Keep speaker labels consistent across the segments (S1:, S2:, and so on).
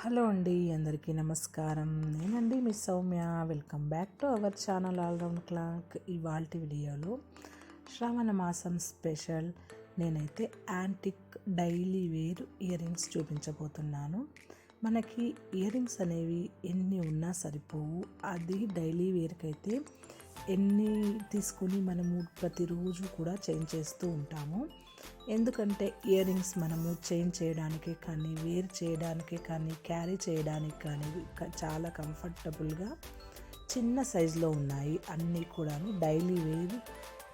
S1: Hello అండి అందరికీ నమస్కారం. నేనండి మీ Sowmya. Welcome back to our channel all round clock ఇవాళ వీడియోలో శ్రావణ మాసం స్పెషల్. నేనైతే antique daily wear ear rings చూపించబోతున్నాను. మనకి ఇయర్ రింగ్స్ అనేవి ఎన్ని ఉన్నా సరిపోవు. అది డైలీ వేర్కి అయితే ఎన్ని తీసుకుని మనము ప్రతిరోజు కూడా చేంజ్ చేస్తూ ఉంటాము. ఎందుకంటే ఇయర్ రింగ్స్ మనము చేంజ్ చేయడానికి కానీ వేర్ చేయడానికి కానీ క్యారీ చేయడానికి కానీ చాలా కంఫర్టబుల్గా చిన్న సైజులో ఉన్నాయి. అన్నీ కూడాను డైలీ వేర్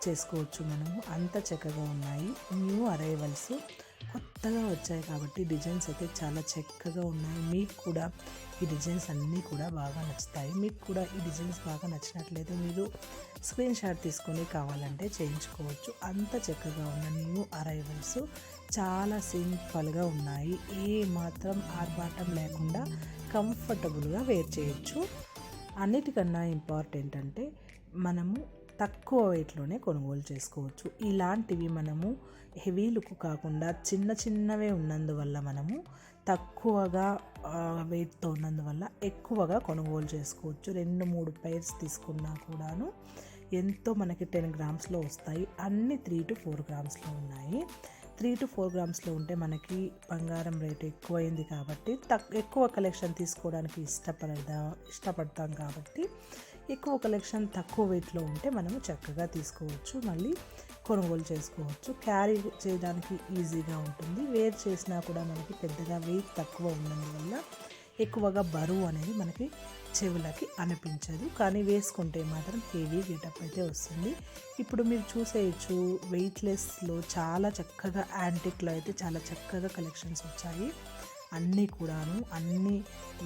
S1: చేసుకోవచ్చు మనము. అంత చక్కగా ఉన్నాయి. న్యూ అరైవల్స్ కొత్తగా వచ్చాయి కాబట్టి డిజైన్స్ అయితే చాలా చక్కగా ఉన్నాయి. మీకు కూడా ఈ డిజైన్స్ అన్నీ కూడా బాగా నచ్చుతాయి. మీకు కూడా ఈ డిజైన్స్ బాగా నచ్చినట్లయితే మీరు స్క్రీన్ షాట్ తీసుకొని కావాలంటే చేయించుకోవచ్చు. అంత చక్కగా ఉన్న న్యూ అరైవల్స్ చాలా సింపుల్గా ఉన్నాయి. ఏ మాత్రం ఆర్భాటం లేకుండా కంఫర్టబుల్గా వేర్ చేయొచ్చు. అన్నిటికన్నా ఇంపార్టెంట్ అంటే మనము తక్కువ వెయిట్లోనే కొనుగోలు చేసుకోవచ్చు. ఇలాంటివి మనము హెవీ లుక్ కాకుండా చిన్న చిన్నవే ఉన్నందువల్ల మనము తక్కువగా వెయిట్తో ఉన్నందువల్ల ఎక్కువగా కొనుగోలు చేసుకోవచ్చు. రెండు మూడు పైర్స్ తీసుకున్నా కూడాను ఎంతో మనకి టెన్ గ్రామ్స్లో వస్తాయి. అన్ని త్రీ టు ఫోర్ గ్రామ్స్లో ఉన్నాయి. త్రీ టు ఫోర్ గ్రామ్స్లో ఉంటే మనకి బంగారం రేటు ఎక్కువైంది కాబట్టి తక్ ఎక్కువ కలెక్షన్ తీసుకోవడానికి ఇష్టపడదా ఇష్టపడతాం కాబట్టి ఎక్కువ కలెక్షన్ తక్కువ వెయిట్లో ఉంటే మనము చక్కగా తీసుకోవచ్చు. మళ్ళీ కొనుగోలు చేసుకోవచ్చు. క్యారీ చేయడానికి ఈజీగా ఉంటుంది. వేర్ చేసినా కూడా మనకి పెద్దగా వెయిట్ తక్కువ ఉన్నందువల్ల ఎక్కువగా బరువు అనేది మనకి చెవులకి అనిపించదు. కానీ వేసుకుంటే మాత్రం హెవీ గెటప్ అయితే వస్తుంది. ఇప్పుడు మీరు చూసేయచ్చు వెయిట్లెస్లో చాలా చక్కగా యాంటిక్లో అయితే చాలా చక్కగా కలెక్షన్స్ వచ్చాయి. అన్నీ కూడాను అన్ని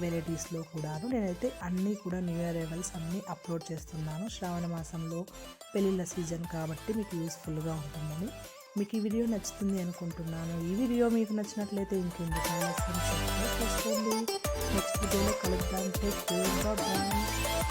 S1: వెరైటీస్లో కూడాను నేనైతే అన్నీ కూడా న్యూ ఇయర్ లెవెల్స్ అన్నీ అప్లోడ్ చేస్తున్నాను. శ్రావణ మాసంలో పెళ్ళిళ్ళ సీజన్ కాబట్టి మీకు యూస్ఫుల్గా ఉంటుందని. మీకు ఈ వీడియో నచ్చుతుంది అనుకుంటున్నాను. ఈ వీడియో మీకు నచ్చినట్లయితే ఇంకెందుకు ఆలస్యం చేసుకోండి. నెక్స్ట్ వీడియోలో కలుద్దాం. Take care bye